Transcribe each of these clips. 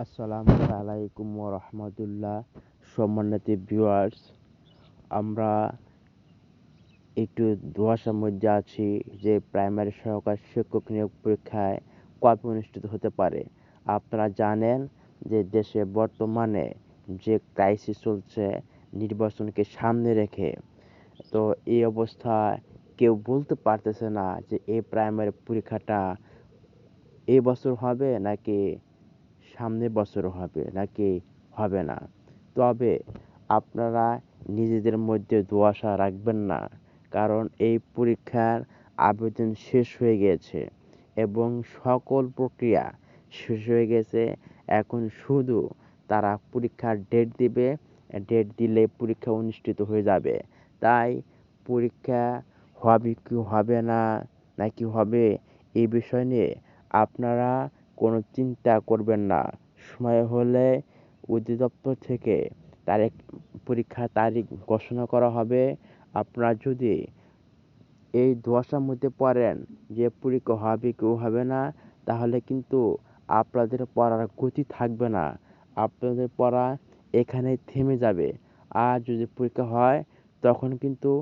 আসসালামু আলাইকুম রহমতুল্লাহ সম্মানিত ভিউয়ার্স আমরা একটু ধোয়াশার মধ্যে আছি যে প্রাইমারি সহকার শিক্ষক নিয়োগ পরীক্ষায় কবে অনুষ্ঠিত হতে পারে। আপনারা জানেন যে দেশে বর্তমানে যে ক্রাইসিস চলছে, নির্বাচনকে সামনে রেখে, তো এই অবস্থায় কেউ বলতে পারতেছে না যে এই প্রাইমারি পরীক্ষাটা এই বছর হবে নাকি সামনের বছর হবে নাকি হবে না? তবে আপনারা নিজেদের মধ্যে দোয়াশা রাখবেন না, কারণ এই পরীক্ষার আবেদন শেষ হয়ে গিয়েছে এবং সকল প্রক্রিয়া শেষ হয়ে গেছে। এখন শুধু তারা পরীক্ষার ডেট দিবে ডেট দিলে পরীক্ষা অনুষ্ঠিত হয়ে যাবে। তাই পরীক্ষা হবে কি হবে না, নাকি হবে এই বিষয় নিয়ে আপনারা কোনো চিন্তা করবেন না। সময় হলে অধিদপ্তর থেকে তারিখ, পরীক্ষার তারিখ ঘোষণা করা হবে। আপনারা যদি এই ধোঁয়াশার মধ্যে পড়েন যে পরীক্ষা হবে কেউ হবে না, তাহলে কিন্তু আপনাদের পড়ার গতি থাকবে না। আপনাদের পড়া এখানেই থেমে যাবে। আর যদি পরীক্ষা হয়, তখন কিন্তু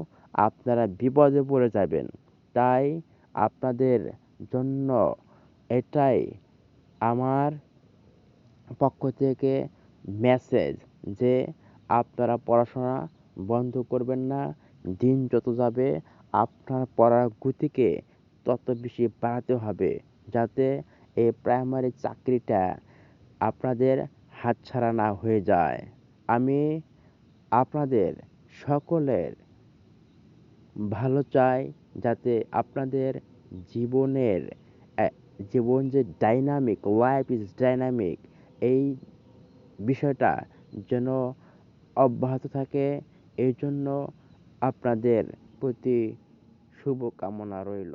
আপনারা বিপদে পড়ে যাবেন। তাই আপনাদের জন্য এটাই আমার পক্ষ থেকে মেসেজ যে আপনারা পড়াশোনা বন্ধ করবেন না, দিন যত যাবে আপনার পড়ার গতিকে তত বেশি বাড়াতে হবে যাতে এই প্রাইমারি চাকরিটা আপনাদের হাতছাড়া না হয়ে যায়। আমি আপনাদের সকলের ভালো চাই যাতে আপনাদের জীবনের জীবন যে ডাইনামিক লাইফ ইজ ডাইনামিক এই বিষয়টা যেন অব্যাহত থাকে এই জন্য আপনাদের প্রতি শুভকামনা রইল।